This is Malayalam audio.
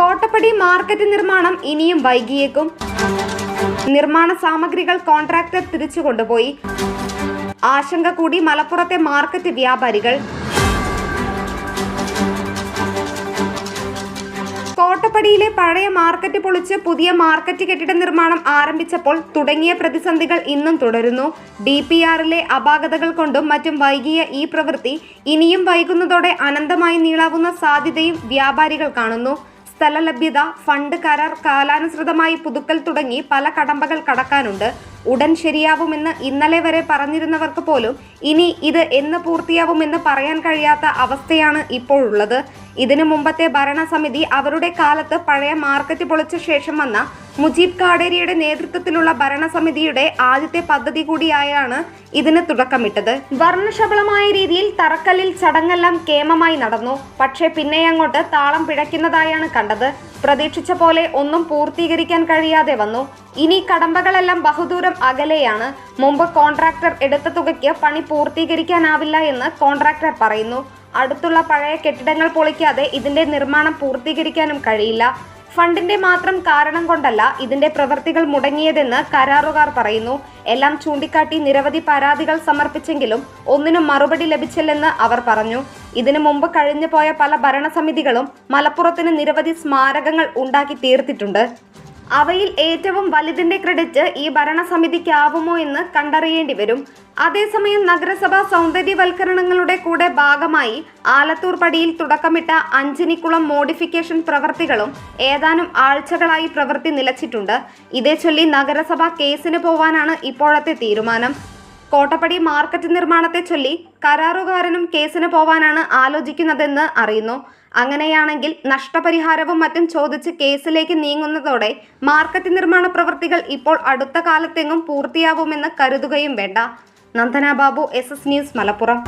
കോട്ടപ്പടി മാർക്കറ്റ് നിർമ്മാണം ഇനിയും വൈകിയേക്കും. നിർമ്മാണ സാമഗ്രികൾ കോൺട്രാക്ടർ തിരിച്ചു കൊണ്ടുപോയി. ആശങ്ക കൂടി മലപ്പുറത്തെ മാർക്കറ്റ് വ്യാപാരികൾ. കോട്ടപ്പടിയിലെ പഴയ മാർക്കറ്റ് പൊളിച്ച് പുതിയ മാർക്കറ്റ് കെട്ടിട നിർമ്മാണം ആരംഭിച്ചപ്പോൾ തുടങ്ങിയ പ്രതിസന്ധികൾ ഇന്നും തുടരുന്നു. ഡി പി ആറിലെ അപാകതകൾ കൊണ്ടും മറ്റും വൈകിയ ഈ പ്രവൃത്തി ഇനിയും വൈകുന്നതോടെ അനന്തമായി നീളാവുന്ന സാധ്യതയും വ്യാപാരികൾ കാണുന്നു. സ്ഥലലഭ്യത ഫണ്ട് കരാർ കാലാനുസൃതമായി പുതുക്കൽ തുടങ്ങി പല കടമ്പകൾ കടക്കാനുണ്ട്. ഉടൻ ശരിയാവുമെന്ന് ഇന്നലെ വരെ പറഞ്ഞിരുന്നവർക്ക് പോലും ഇനി ഇത് എന്ന് പൂർത്തിയാവുമെന്ന് പറയാൻ കഴിയാത്ത അവസ്ഥയാണ് ഇപ്പോഴുള്ളത്. ഇതിനു മുമ്പത്തെ ഭരണസമിതി അവരുടെ കാലത്ത് പഴയ മാർക്കറ്റ് പൊളിച്ച ശേഷം വന്ന മുജീബ് കാടേരിയുടെ നേതൃത്വത്തിലുള്ള ഭരണസമിതിയുടെ ആദ്യത്തെ പദ്ധതി കൂടിയായാണ് ഇതിന് തുടക്കമിട്ടത്. വർണശബളമായ രീതിയിൽ തറക്കല്ലിൽ ചടങ്ങെല്ലാം കേമമായി നടന്നു. പക്ഷേ പിന്നെ അങ്ങോട്ട് താളം പിഴയ്ക്കുന്നതായാണ് കണ്ടത്. പ്രതീക്ഷിച്ച പോലെ ഒന്നും പൂർത്തീകരിക്കാൻ കഴിയാതെ വന്നു. ഇനി കടമ്പകളെല്ലാം ബഹുദൂരം അകലെയാണ്. മുമ്പ് കോൺട്രാക്ടർ എടുത്ത തുകയ്ക്ക് പണി പൂർത്തീകരിക്കാനാവില്ല എന്ന് കോൺട്രാക്ടർ പറയുന്നു. അടുത്തുള്ള പഴയ കെട്ടിടങ്ങൾ പൊളിക്കാതെ ഇതിന്റെ നിർമ്മാണം പൂർത്തീകരിക്കാനും കഴിയില്ല. ഫണ്ടിന്റെ മാത്രം കാരണം കൊണ്ടല്ല ഇതിന്റെ പ്രവൃത്തികൾ മുടങ്ങിയതെന്ന് കരാറുകാർ പറയുന്നു. എല്ലാം ചൂണ്ടിക്കാട്ടി നിരവധി പരാതികൾ സമർപ്പിച്ചെങ്കിലും ഒന്നിനും മറുപടി ലഭിച്ചില്ലെന്ന് അവർ പറഞ്ഞു. ഇതിനു മുമ്പ് കഴിഞ്ഞു പോയ പല ഭരണസമിതികളും മലപ്പുറത്തിന് നിരവധി സ്മാരകങ്ങൾ ഉണ്ടാക്കി തീർത്തിട്ടുണ്ട്. അവയിൽ ഏറ്റവും വലുതിന്റെ ക്രെഡിറ്റ് ഈ ഭരണസമിതിക്കാവുമോ എന്ന് കണ്ടറിയേണ്ടി വരും. അതേസമയം നഗരസഭാ സൗന്ദര്യവൽക്കരണങ്ങളുടെ കൂടെ ഭാഗമായി ആലത്തൂർ പടിയിൽ തുടക്കമിട്ട അഞ്ചിനിക്കുളം മോഡിഫിക്കേഷൻ പ്രവർത്തികളും ഏതാനും ആഴ്ചകളായി പ്രവൃത്തി നിലച്ചിട്ടുണ്ട്. ഇതേ ചൊല്ലി നഗരസഭ കേസിന് പോവാനാണ് ഇപ്പോഴത്തെ തീരുമാനം. കോട്ടപ്പടി മാർക്കറ്റ് നിർമ്മാണത്തെ ചൊല്ലി കരാറുകാരനും കേസിന് പോവാനാണ് ആലോചിക്കുന്നതെന്ന് അറിയുന്നു. അങ്ങനെയാണെങ്കിൽ നഷ്ടപരിഹാരവും മറ്റും ചോദിച്ച് കേസിലേക്ക് നീങ്ങുന്നതോടെ മാർക്കറ്റ് നിർമ്മാണ പ്രവൃത്തികൾ ഇപ്പോൾ അടുത്ത കാലത്തെങ്ങും പൂർത്തിയാവുമെന്ന് കരുതുകയും വേണ്ട. Nandana Babu S S news Malappuram.